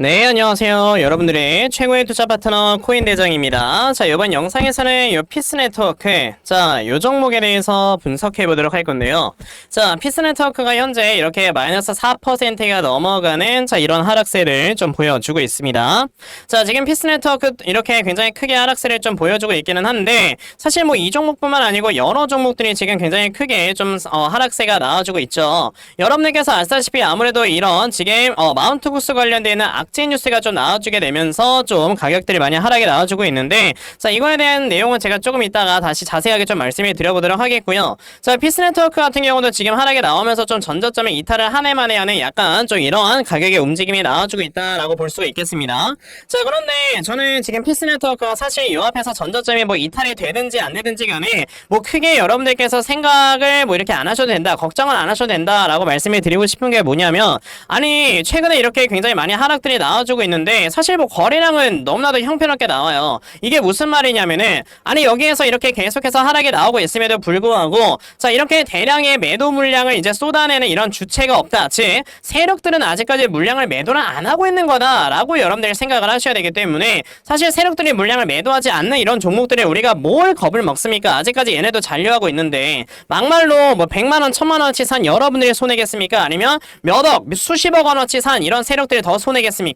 네, 안녕하세요. 여러분들의 최고의 투자 파트너 코인 대장입니다. 자, 이번 영상에서는 요 피스 네트워크, 자, 요 종목에 대해서 분석해 보도록 할 건데요. 자, 피스 네트워크가 현재 이렇게 마이너스 4%가 넘어가는 자, 이런 하락세를 좀 보여주고 있습니다. 자, 지금 피스 네트워크 이렇게 굉장히 크게 하락세를 좀 보여주고 있기는 한데, 사실 뭐 이 종목뿐만 아니고 여러 종목들이 지금 굉장히 크게 좀 어, 하락세가 나와주고 있죠. 여러분들께서 아시다시피 아무래도 이런 지금 어, 마운트 구스 관련되는 악재 뉴스가 좀 나와주게 되면서 좀 가격들이 많이 하락에 나와주고 있는데 자 이거에 대한 내용은 제가 조금 이따가 다시 자세하게 좀 말씀을 드려보도록 하겠고요. 자 피스 네트워크 같은 경우도 지금 하락에 나오면서 좀 전저점의 이탈을 한 해 만에 하는 약간 좀 이러한 가격의 움직임이 나와주고 있다라고 볼 수가 있겠습니다. 자 그런데 저는 지금 피스 네트워크가 사실 요 앞에서 전저점이 뭐 이탈이 되든지 안 되든지 간에 뭐 크게 여러분들께서 생각을 뭐 이렇게 안 하셔도 된다 걱정을 안 하셔도 된다라고 말씀을 드리고 싶은 게 뭐냐면 아니 최근에 이렇게 굉장히 많이 하락들이 나와주고 있는데 사실 뭐 거래량은 너무나도 형편없게 나와요. 이게 무슨 말이냐면은 아니 여기에서 이렇게 계속해서 하락이 나오고 있음에도 불구하고 자 이렇게 대량의 매도 물량을 이제 쏟아내는 이런 주체가 없다. 즉 세력들은 아직까지 물량을 매도를 안 하고 있는 거다라고 여러분들 생각을 하셔야 되기 때문에 사실 세력들이 물량을 매도하지 않는 이런 종목들에 우리가 뭘 겁을 먹습니까? 아직까지 얘네도 잔류하고 있는데 막말로 뭐 100만 원, 1000만 원어치 산 여러분들이 손해겠습니까? 아니면 몇억, 수십억 원어치 산 이런 세력들이 더 손해겠습니까?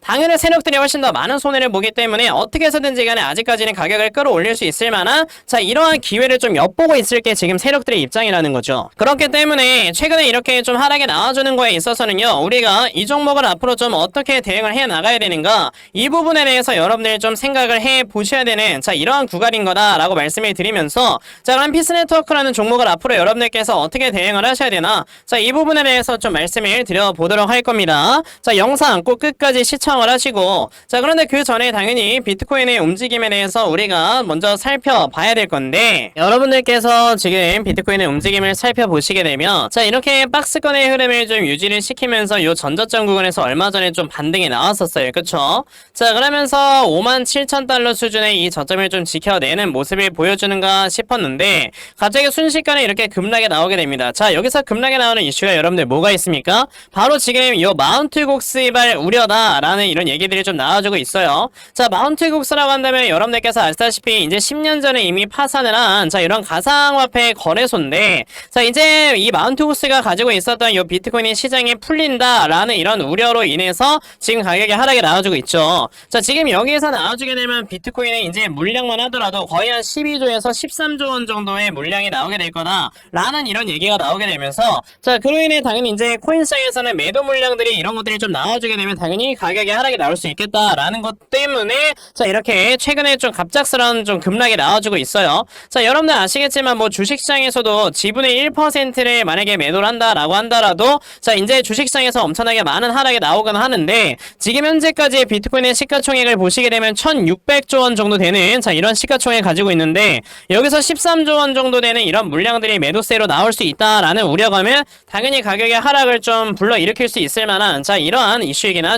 당연히 세력들이 훨씬 더 많은 손해를 보기 때문에 어떻게 해서든지 간에 아직까지는 가격을 끌어올릴 수 있을 만한 자 이러한 기회를 좀 엿보고 있을 게 지금 세력들의 입장이라는 거죠. 그렇기 때문에 최근에 이렇게 좀 하락에 나와주는 거에 있어서는요 우리가 이 종목을 앞으로 좀 어떻게 대응을 해 나가야 되는가 이 부분에 대해서 여러분들 좀 생각을 해 보셔야 되는 자 이러한 구간인 거다라고 말씀을 드리면서 자 그럼 피스 네트워크라는 종목을 앞으로 여러분들께서 어떻게 대응을 하셔야 되나 자 이 부분에 대해서 좀 말씀을 드려보도록 할 겁니다. 자 영상 꼭 끝 까지 시청을 하시고 자 그런데 그 전에 당연히 비트코인의 움직임에 대해서 우리가 먼저 살펴봐야 될 건데 여러분들께서 지금 비트코인의 움직임을 살펴보시게 되면 자 이렇게 박스권의 흐름을 좀 유지를 시키면서 요 전저점 구간에서 얼마 전에 좀 반등이 나왔었어요. 그쵸? 자 그러면서 5만 7천 달러 수준의 이 저점을 좀 지켜내는 모습을 보여주는가 싶었는데 갑자기 순식간에 이렇게 급락이 나오게 됩니다. 자 여기서 급락이 나오는 이슈가 여러분들 뭐가 있습니까? 바로 지금 요 마운트 곡스발 우려 다라는 이런 얘기들이 좀 나와주고 있어요. 자, 마운트 곡스라고 한다면 여러분들께서 아시다시피 이제 10년 전에 이미 파산을 한 자, 이런 가상화폐 거래소인데 자, 이제 이 마운트 곡스가 가지고 있었던 이 비트코인이 시장에 풀린다라는 이런 우려로 인해서 지금 가격이 하락이 나와주고 있죠. 자, 지금 여기에서 나와주게 되면 비트코인의 이제 물량만 하더라도 거의 한 12조에서 13조 원 정도의 물량이 나오게 될 거다라는 이런 얘기가 나오게 되면서 자, 그로 인해 당연히 이제 코인 시장에서는 매도 물량들이 이런 것들이 좀 나와주게 되면 당연히 가격이 하락이 나올 수 있겠다라는 것 때문에 자 이렇게 최근에 좀 갑작스러운 좀 급락이 나와주고 있어요. 자 여러분들 아시겠지만 뭐 주식시장에서도 지분의 1%를 만약에 매도를 한다라고 한다라도 자 이제 주식시장에서 엄청나게 많은 하락이 나오거나 하는데 지금 현재까지 비트코인의 시가총액을 보시게 되면 1,600조 원 정도 되는 자 이런 시가총액 가지고 있는데 여기서 13조 원 정도 되는 이런 물량들이 매도세로 나올 수 있다라는 우려감은 당연히 가격의 하락을 좀 불러일으킬 수 있을 만한 자 이러한 이슈이긴 하죠.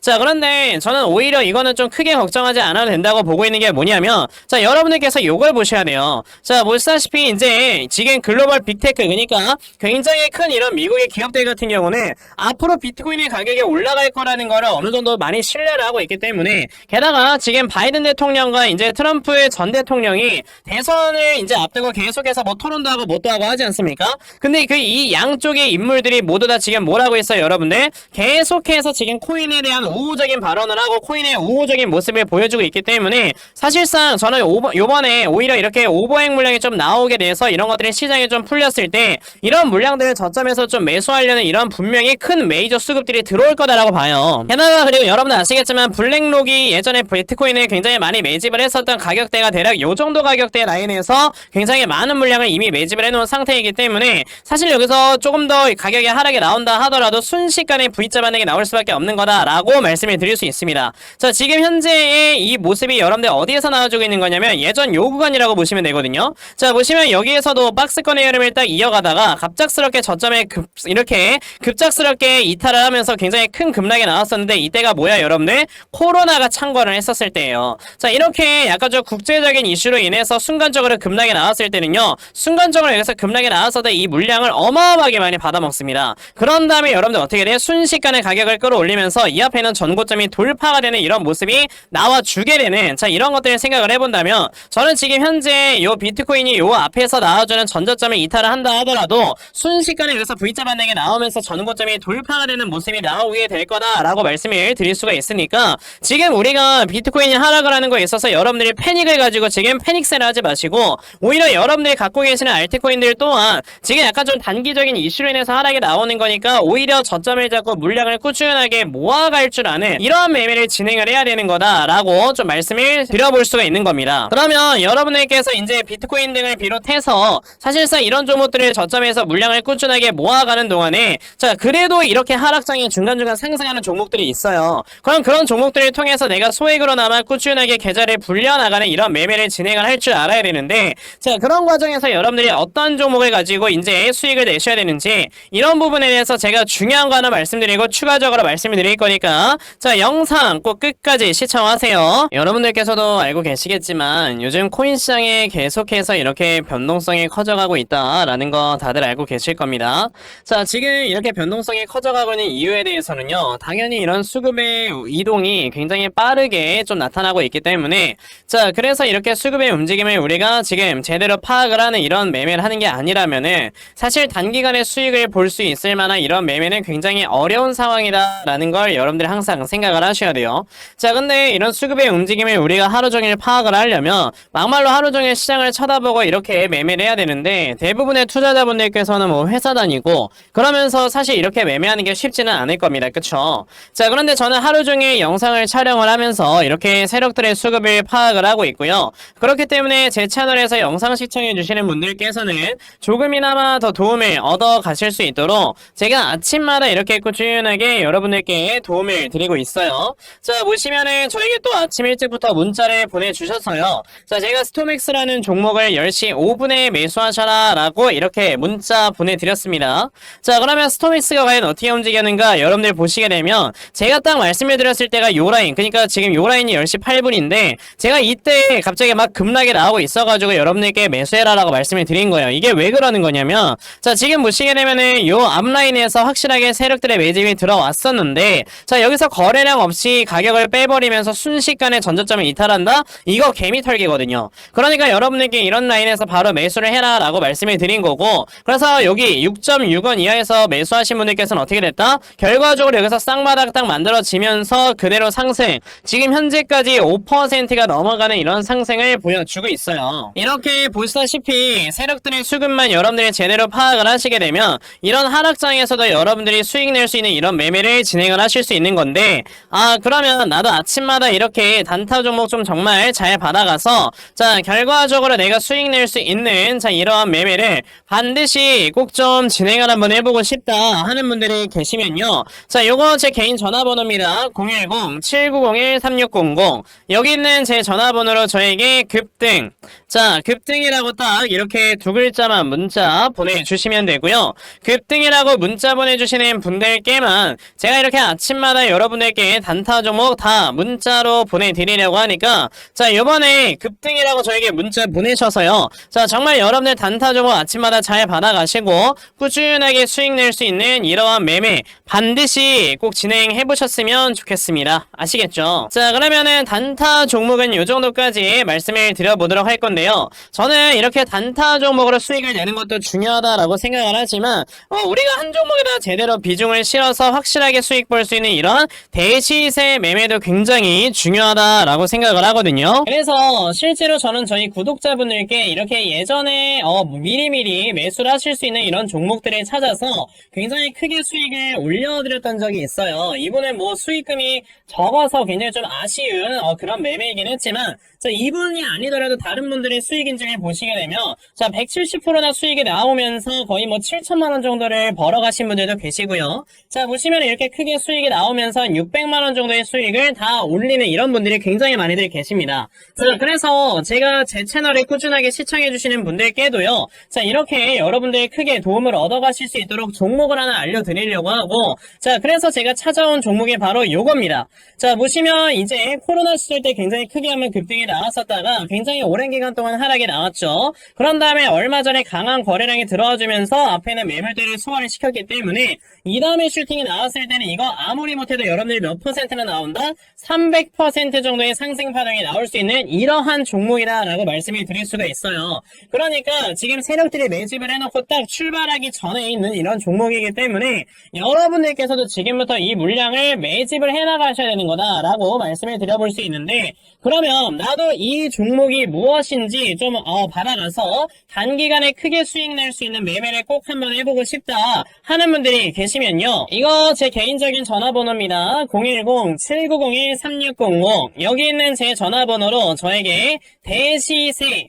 자 그런데 저는 오히려 이거는 좀 크게 걱정하지 않아도 된다고 보고 있는 게 뭐냐면 자 여러분들께서 요걸 보셔야 돼요. 자 보시다시피 이제 지금 글로벌 빅테크 그러니까 굉장히 큰 이런 미국의 기업들 같은 경우는 앞으로 비트코인의 가격이 올라갈 거라는 거를 어느 정도 많이 신뢰를 하고 있기 때문에 게다가 지금 바이든 대통령과 이제 트럼프 전 대통령이 대선을 이제 앞두고 계속해서 뭐 토론도 하고 뭣도 하고 하지 않습니까? 근데 그 이 양쪽의 인물들이 모두 다 지금 뭐라고 했어요 여러분들 계속해서 지금 코인에 대한 우호적인 발언을 하고 코인의 우호적인 모습을 보여주고 있기 때문에 사실상 저는 요번에 오히려 이렇게 오버행 물량이 좀 나오게 돼서 이런 것들이 시장에 좀 풀렸을 때 이런 물량들을 저점에서 좀 매수하려는 이런 분명히 큰 메이저 수급들이 들어올 거다라고 봐요. 게다가 그리고 여러분들 아시겠지만 블랙록이 예전에 비트코인을 굉장히 많이 매집을 했었던 가격대가 대략 요 정도 가격대 라인에서 굉장히 많은 물량을 이미 매집을 해놓은 상태이기 때문에 사실 여기서 조금 더 가격이 하락이 나온다 하더라도 순식간에 V자 반응이 나올 수밖에 없는 거다라고 말씀을 드릴 수 있습니다. 자 지금 현재의 이 모습이 여러분들 어디에서 나와주고 있는 거냐면 예전 요 구간이라고 보시면 되거든요. 자 보시면 여기에서도 박스권의 흐름을 딱 이어가다가 갑작스럽게 저점에 급 이렇게 급작스럽게 이탈을 하면서 굉장히 큰 급락이 나왔었는데 이때가 뭐야 여러분들 코로나가 창궐을 했었을 때예요. 자 이렇게 약간 좀 국제적인 이슈로 인해서 순간적으로 급락이 나왔을 때는요 순간적으로 여기서 급락이 나왔을 때 이 물량을 어마어마하게 많이 받아먹습니다. 그런 다음에 여러분들 어떻게 돼? 순식간에 가격을 끌어올리면서 나오면서 이 앞에 있는 전고점이 돌파가 되는 이런 모습이 나와주게 되는 자 이런 것들을 생각을 해본다면 저는 지금 현재 요 비트코인이 요 앞에서 나와주는 전저점을 이탈을 한다 하더라도 순식간에 여기서 V자 반등이 나오면서 전고점이 돌파가 되는 모습이 나오게 될 거다라고 말씀을 드릴 수가 있으니까 지금 우리가 비트코인이 하락을 하는 거에 있어서 여러분들이 패닉을 가지고 지금 패닉세를 하지 마시고 오히려 여러분들이 갖고 계시는 알트코인들 또한 지금 약간 좀 단기적인 이슈로 인해서 하락이 나오는 거니까 오히려 저점을 잡고 물량을 꾸준하게 모 아갈 줄 아는 이러한 매매를 진행을 해야 되는 거다라고 좀 말씀을 드려볼 수가 있는 겁니다. 그러면 여러분들께서 이제 비트코인 등을 비롯해서 사실상 이런 종목들을 저점에서 물량을 꾸준하게 모아가는 동안에 자 그래도 이렇게 하락장에 중간중간 상승하는 종목들이 있어요. 그럼 그런 종목들을 통해서 내가 소액으로나마 꾸준하게 계좌를 불려나가는 이런 매매를 진행을 할 줄 알아야 되는데 자 그런 과정에서 여러분들이 어떤 종목을 가지고 이제 수익을 내셔야 되는지 이런 부분에 대해서 제가 중요한 거 하나 말씀드리고 추가적으로 말씀을 드릴 거니까 자 영상 꼭 끝까지 시청하세요. 여러분들께서도 알고 계시겠지만 요즘 코인 시장에 계속해서 이렇게 변동성이 커져가고 있다라는 거 다들 알고 계실 겁니다. 자 지금 이렇게 변동성이 커져가고 있는 이유에 대해서는요 당연히 이런 수급의 이동이 굉장히 빠르게 좀 나타나고 있기 때문에 자 그래서 이렇게 수급의 움직임을 우리가 지금 제대로 파악을 하는 이런 매매를 하는 게 아니라면은 사실 단기간에 수익을 볼 수 있을 만한 이런 매매는 굉장히 어려운 상황이다라는 걸 여러분들이 항상 생각을 하셔야 돼요. 자 근데 이런 수급의 움직임을 우리가 하루 종일 파악을 하려면 막말로 하루 종일 시장을 쳐다보고 이렇게 매매를 해야 되는데 대부분의 투자자분들께서는 뭐 회사 다니고 그러면서 사실 이렇게 매매하는 게 쉽지는 않을 겁니다. 그쵸? 자 그런데 저는 하루 종일 영상을 촬영을 하면서 이렇게 세력들의 수급을 파악을 하고 있고요. 그렇기 때문에 제 채널에서 영상 시청해 주시는 분들께서는 조금이나마 더 도움을 얻어 가실 수 있도록 제가 아침마다 이렇게 꾸준하게 여러분들께 도움을 드리고 있어요. 자 보시면은 저에게 또 아침 일찍부터 문자를 보내주셔서요. 자 제가 스토맥스라는 종목을 10시 5분에 매수하셔라 라고 이렇게 문자 보내드렸습니다. 자 그러면 스토맥스가 과연 어떻게 움직였는가 여러분들 보시게 되면 제가 딱 말씀을 드렸을 때가 요 라인 그러니까 지금 요 라인이 10시 8분인데 제가 이때 갑자기 막 급락이 나오고 있어가지고 여러분들께 매수해라 라고 말씀을 드린 거예요. 이게 왜 그러는 거냐면 자 지금 보시게 되면은 요 앞라인에서 확실하게 세력들의 매집이 들어왔었는데 자 여기서 거래량 없이 가격을 빼버리면서 순식간에 전저점을 이탈한다? 이거 개미 털기거든요. 그러니까 여러분들께 이런 라인에서 바로 매수를 해라 라고 말씀을 드린 거고 그래서 여기 6.6원 이하에서 매수하신 분들께서는 어떻게 됐다? 결과적으로 여기서 쌍바닥 딱 만들어지면서 그대로 상승 지금 현재까지 5%가 넘어가는 이런 상승을 보여주고 있어요. 이렇게 보시다시피 세력들의 수급만 여러분들이 제대로 파악을 하시게 되면 이런 하락장에서도 여러분들이 수익 낼 수 있는 이런 매매를 진행을 하실 수 있는 건데 아 그러면 나도 아침마다 이렇게 단타 종목 좀 정말 잘 받아가서 자 결과적으로 내가 수익 낼 수 있는 자 이러한 매매를 반드시 꼭 좀 진행을 한번 해보고 싶다 하는 분들이 계시면요. 자 요거 제 개인 전화번호입니다. 010-7901-3600 여기 있는 제 전화번호로 저에게 급등. 자 급등이라고 딱 이렇게 두 글자만 문자 보내주시면 되고요. 급등이라고 문자 보내주시는 분들께만 제가 이렇게 아침마다 여러분들께 단타 종목 다 문자로 보내드리려고 하니까 자 요번에 급등이라고 저에게 문자 보내셔서요. 자 정말 여러분들 단타 종목 아침마다 잘 받아가시고 꾸준하게 수익 낼 수 있는 이러한 매매 반드시 꼭 진행해 보셨으면 좋겠습니다. 아시겠죠? 자 그러면은 단타 종목은 요 정도까지 말씀을 드려보도록 할 건데요. 저는 이렇게 단타 종목으로 수익을 내는 것도 중요하다라고 생각을 하지만 어, 우리가 한 종목에다 제대로 비중을 실어서 확실하게 수익 볼수 있는 이런 대시세 매매도 굉장히 중요하다라고 생각을 하거든요. 그래서 실제로 저는 저희 구독자분들께 이렇게 예전에 어, 미리미리 매수를 하실 수 있는 이런 종목들을 찾아서 굉장히 크게 수익을 올려드렸던 적이 있어요. 이번에 뭐 수익금이 적어서 굉장히 좀 아쉬운 어, 그런 매매이긴 했지만 자, 이분이 아니더라도 다른 분들의 수익 인증을 보시게 되면 자, 170%나 수익이 나오면서 거의 뭐 7천만 원 정도를 벌어 가신 분들도 계시고요. 자, 보시면 이렇게 크게 수익이 나오면서 600만 원 정도의 수익을 다 올리는 이런 분들이 굉장히 많이들 계십니다. 자, 그래서 제가 제 채널을 꾸준하게 시청해 주시는 분들께도요. 자, 이렇게 여러분들이 크게 도움을 얻어 가실 수 있도록 종목을 하나 알려 드리려고 하고 자, 그래서 제가 찾아온 종목이 바로 요겁니다. 자, 보시면 이제 코로나 시절 때 굉장히 크게 한번 급등이 나왔었다가 굉장히 오랜 기간 동안 하락이 나왔죠. 그런 다음에 얼마 전에 강한 거래량이 들어와주면서 앞에는 매물대를 소화를 시켰기 때문에 이 다음에 슈팅이 나왔을 때는 이거 아무리 못해도 여러분들이 몇 퍼센트나 나온다? 300% 정도의 상승 파동이 나올 수 있는 이러한 종목이다라고 말씀을 드릴 수가 있어요. 그러니까 지금 세력들이 매집을 해놓고 딱 출발하기 전에 있는 이런 종목이기 때문에 여러분들께서도 지금부터 이 물량을 매집을 해나가셔야 되는 거다라고 말씀을 드려볼 수 있는데 그러면 나도 이 종목이 무엇인지 좀 어, 받아가서 단기간에 크게 수익 낼 수 있는 매매를 꼭 한번 해보고 싶다 하는 분들이 계시면요. 이거 제 개인적인 전화번호입니다. 010-7901-3600 여기 있는 제 전화번호로 저에게 대시세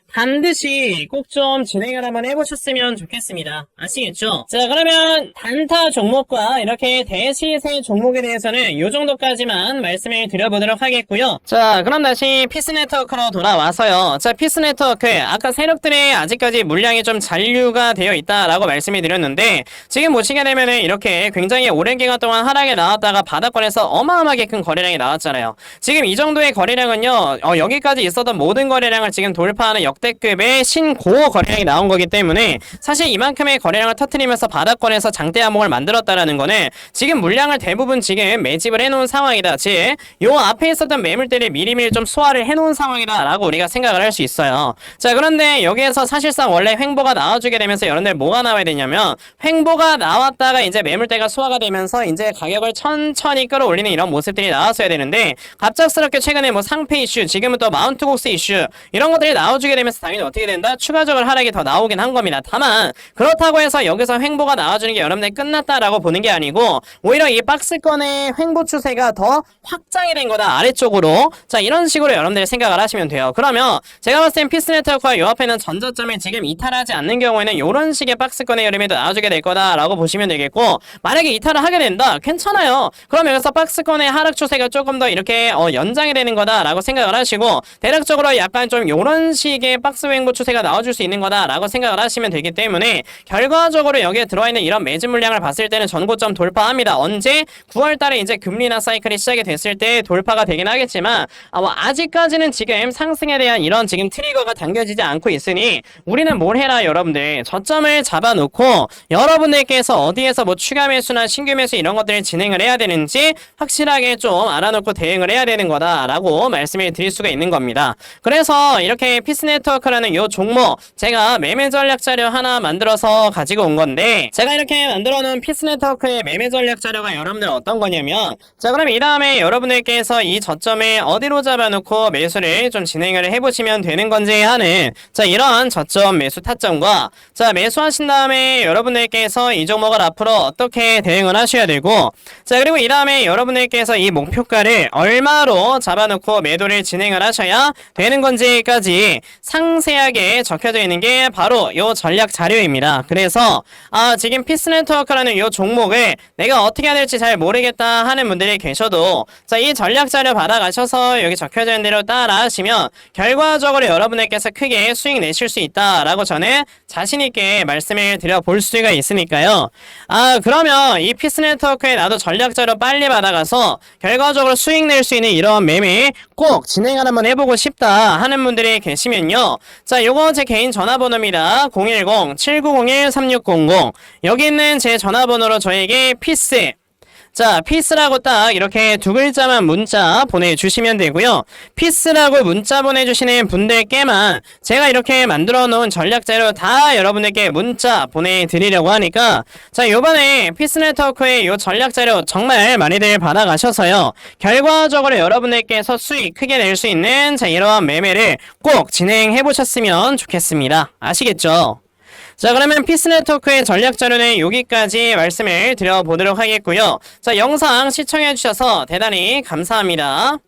반드시 꼭 좀 진행을 한번 해보셨으면 좋겠습니다. 아시겠죠? 자, 그러면 단타 종목과 이렇게 대시세 종목에 대해서는 이 정도까지만 말씀을 드려보도록 하겠고요. 자, 그럼 다시 피스 네트워크로 돌아와서요. 자, 피스 네트워크 아까 세력들의 아직까지 물량이 좀 잔류가 되어 있다라고 말씀을 드렸는데 지금 보시게 되면은 이렇게 굉장히 오랜 기간 동안 하락에 나왔다가 바닥권에서 어마어마하게 큰 거래량이 나왔잖아요. 지금 이 정도의 거래량은요. 어, 여기까지 있었던 모든 거래량을 지금 돌파하는 역 대급의 신고어 거래량이 나온 거기 때문에 사실 이만큼의 거래량을 터트리면서 바닥권에서 장대 암목을 만들었다라는 거는 지금 물량을 대부분 지금 매집을 해놓은 상황이다. 즉, 요 앞에 있었던 매물들이 미리미리 좀 소화를 해놓은 상황이다라고 우리가 생각을 할 수 있어요. 자, 그런데 여기에서 사실상 원래 횡보가 나와주게 되면서 여러분들 뭐가 나와야 되냐면 횡보가 나왔다가 이제 매물대가 소화가 되면서 이제 가격을 천천히 끌어올리는 이런 모습들이 나왔어야 되는데 갑작스럽게 최근에 뭐 상패 이슈, 지금은 또 마운트 곡스 이슈 이런 것들이 나와주게 되면 서 당연히 어떻게 된다? 추가적으로 하락이 더 나오긴 한 겁니다. 다만 그렇다고 해서 여기서 횡보가 나와주는 게 여러분들 끝났다라고 보는 게 아니고 오히려 이 박스권의 횡보 추세가 더 확장이 된 거다 아래쪽으로 자 이런 식으로 여러분들이 생각을 하시면 돼요. 그러면 제가 봤을 땐 피스 네트워크와 요 앞에는 전저점을 지금 이탈하지 않는 경우에는 이런 식의 박스권의 흐름이 더 나와주게 될 거다라고 보시면 되겠고 만약에 이탈을 하게 된다 괜찮아요. 그럼 여기서 박스권의 하락 추세가 조금 더 이렇게 어, 연장이 되는 거다라고 생각을 하시고 대략적으로 약간 좀 이런 식의 박스 횡보 추세가 나와줄 수 있는 거다라고 생각을 하시면 되기 때문에 결과적으로 여기에 들어와 있는 이런 매집 물량을 봤을 때는 전고점 돌파합니다. 언제 9월 달에 이제 금리나 사이클이 시작이 됐을 때 돌파가 되긴 하겠지만 아, 뭐 아직까지는 지금 상승에 대한 이런 지금 트리거가 당겨지지 않고 있으니 우리는 뭘 해라 여러분들 저점을 잡아놓고 여러분들께서 어디에서 뭐 추가 매수나 신규 매수 이런 것들을 진행을 해야 되는지 확실하게 좀 알아놓고 대응을 해야 되는 거다라고 말씀을 드릴 수가 있는 겁니다. 그래서 이렇게 피스 네트 워크라는 요 종목 제가 매매 전략 자료 하나 만들어서 가지고 온 건데 제가 이렇게 만들어 놓은 피스 네트워크의 매매 전략 자료가 여러분들 어떤 거냐면 자 그럼 이 다음에 여러분들께서 이 저점에 어디로 잡아놓고 매수를 좀 진행을 해보시면 되는 건지 하는 자 이런 저점 매수 타점과 자 매수하신 다음에 여러분들께서 이 종목을 앞으로 어떻게 대응을 하셔야 되고 자 그리고 이 다음에 여러분들께서 이 목표가를 얼마로 잡아놓고 매도를 진행을 하셔야 되는 건지까지 상 세하게 적혀져 있는 게 바로 요 전략 자료입니다. 그래서 아 지금 피스 네트워크라는 요 종목을 내가 어떻게 해야 될지 잘 모르겠다 하는 분들이 계셔도 자 이 전략 자료 받아가셔서 여기 적혀져 있는 대로 따라 하시면 결과적으로 여러분들께서 크게 수익 내실 수 있다라고 저는 자신 있게 말씀을 드려 볼 수가 있으니까요. 아 그러면 이 피스 네트워크에 나도 전략 자료 빨리 받아가서 결과적으로 수익 낼 수 있는 이런 매매 꼭 진행 을 한번 해보고 싶다 하는 분들이 계시면 요. 자 요거 제 개인 전화번호입니다. 010-7901-3600 여기 있는 제 전화번호로 저에게 피스 자, 피스라고 딱 이렇게 두 글자만 문자 보내주시면 되고요. 피스라고 문자 보내주시는 분들께만 제가 이렇게 만들어 놓은 전략 자료 다 여러분들께 문자 보내드리려고 하니까 자, 요번에 피스 네트워크의 요 전략 자료 정말 많이들 받아가셔서요. 결과적으로 여러분들께서 수익 크게 낼 수 있는 자, 이러한 매매를 꼭 진행해 보셨으면 좋겠습니다. 아시겠죠? 자 그러면 피스 네트워크의 전략 자료는 여기까지 말씀을 드려보도록 하겠고요. 자 영상 시청해주셔서 대단히 감사합니다.